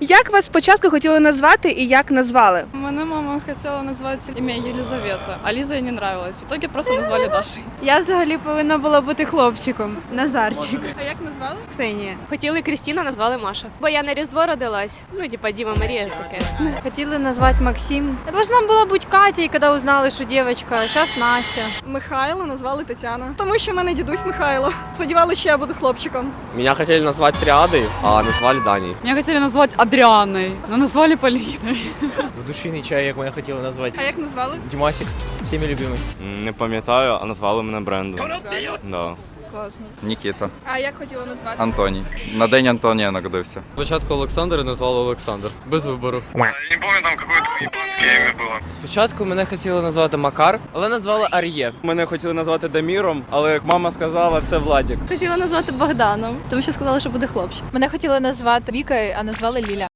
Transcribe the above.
Як вас спочатку хотіли назвати і як назвали? Мене мама хотіла назвати ім'я Єлизавета, а Ліза їй не нравилась. В итоге просто назвали Дашею. Я взагалі повинна була бути хлопчиком. Назарчик. А як назвали? Ксенія. Хотіли Крістіна, назвали Маша. Бо я на Різдво родилась. Ну, типа Діма Марія таке. Хотели назвать Максим. Я должна была быть Катей, когда узнали, что девочка. Сейчас Настя. Михайло назвали Тетяна. Тому що в мене дідусь Михайло. Сподівалися, що я буду хлопчиком. Меня хотели назвать Триадой, а назвали Даней. Меня хотіли назвати Адріаною, але назвали Поліною. Душиний чай, як мене хотіли назвати. А як назвали? Дімасик, всіми любимий. Не пам'ятаю, а назвали мене Брендон. Да. Класно. Нікіта, А як хотіли назвати? Антоній. На день Антонія народився. Спочатку Олександр назвали Олександр. Без вибору. Спочатку мене хотіли назвати Макар, але назвали Ар'є. Мене хотіли назвати Даміром, але як мама сказала, це Владік. Хотіла назвати Богданом, тому що сказали, що буде хлопчик. Мене хотіли назвати Вікою, а назвали Ліля.